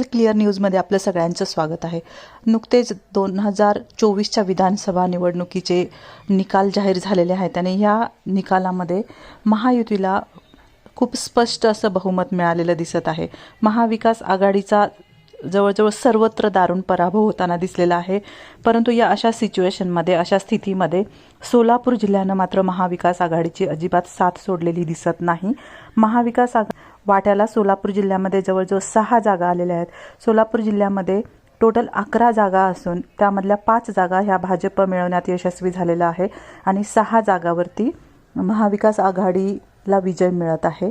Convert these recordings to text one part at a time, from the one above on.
Clear न्यूजमध्ये आपलं सगळ्यांचं स्वागत आहे. नुकतेच दोन हजार चोवीसच्या विधानसभा निवडणुकीचे निकाल जाहीर झालेले आहेत आणि ह्या निकालामध्ये महायुतीला खूप स्पष्ट असं बहुमत मिळालेलं दिसत आहे. महाविकास आघाडीचा जवळजवळ सर्वत्र दारुण पराभव होताना दिसलेला आहे. परंतु या अशा सिच्युएशनमध्ये अशा स्थितीमध्ये सोलापूर जिल्ह्यानं मात्र महाविकास आघाडीची अजिबात साथ सोडलेली दिसत नाही. महाविकास आघाडी वाट्याला सोलापूर जिल्ह्यामध्ये जवळजवळ सहा जागा आलेल्या आहेत. सोलापूर जिल्ह्यामध्ये टोटल अकरा जागा असून त्यामधल्या पाच जागा ह्या भाजप मिळवण्यात यशस्वी झालेला आहे आणि सहा जागावरती महाविकास आघाडीला विजय मिळत आहे.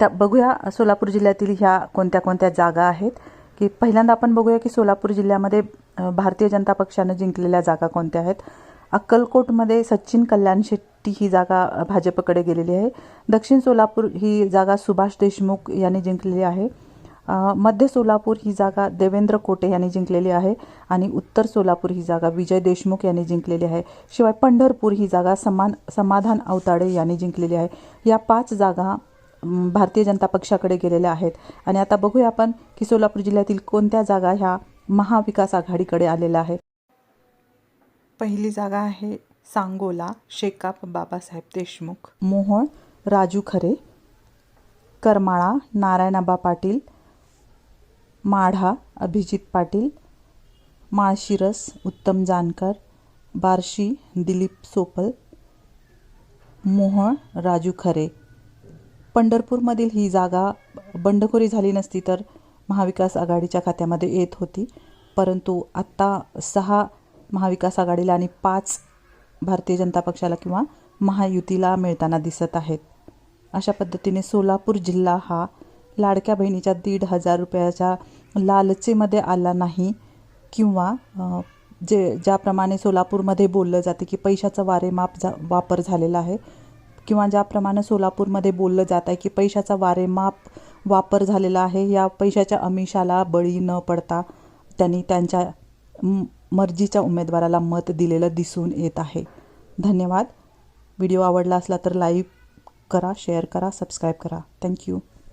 त्या बघूया सोलापूर जिल्ह्यातील ह्या कोणत्या कोणत्या जागा आहेत. की पहिल्यांदा आपण बघूया की सोलापूर जिल्ह्यामध्ये भारतीय जनता पक्षानं जिंकलेल्या जागा कोणत्या आहेत. अक्कलकोटमध्ये सचिन कल्याण शेट्टी ही जागा भाजपकडे गेलेली आहे. दक्षिण सोलापूर ही जागा सुभाष देशमुख यांनी जिंकलेली आहे. मध्य सोलापूर ही जागा देवेंद्र कोटे यांनी जिंकलेली आहे आणि उत्तर सोलापूर ही जागा विजय देशमुख यांनी जिंकलेली आहे. शिवाय पंढरपूर ही जागा समान समाधान अवताडे यांनी जिंकलेली आहे. या पाच जागा भारतीय जनता पक्षाकडे गेलेल्या आहेत. आणि आता बघूया आपण की सोलापूर जिल्ह्यातील कोणत्या जागा ह्या महाविकास आघाडीकडे आलेल्या आहेत. पहिली जागा आहे सांगोला शेकाप बाबासाहेब देशमुख मोहोळ राजू खरे करमाळा नारायणाबा पाटील माढा अभिजित पाटील माळशिरस उत्तम जानकर बार्शी दिलीप सोपल मोहळ राजू खरे. पंढरपूरमधील ही जागा बंडखोरी झाली नसती तर महाविकास आघाडीच्या खात्यामध्ये येत होती. परंतु आत्ता सहा महाविकास आघाडीला आणि पाच भारतीय जनता पक्षाला किंवा महायुतीला मिळताना दिसत आहेत. अशा पद्धतीने सोलापूर जिल्हा हा लाडक्या बहिणीच्या दीड हजार रुपयाच्या लालचेमध्ये आला नाही किंवा जे ज्याप्रमाणे सोलापूरमध्ये बोललं जाते की पैशाचा वारेमाप जा वापर झालेला आहे किंवा ज्याप्रमाणे सोलापूरमध्ये बोललं जात आहे की पैशाचा वारेमाप वापर झालेला आहे या पैशाच्या अमिषाला बळी न पडता त्यांनी त्यांच्या मर्जीच्या उमेदवाराला मत दिलेलं दिसून येत आहे. धन्यवाद. व्हिडिओ आवडला असला तर लाईक करा शेअर करा सबस्क्राईब करा. थँक्यू.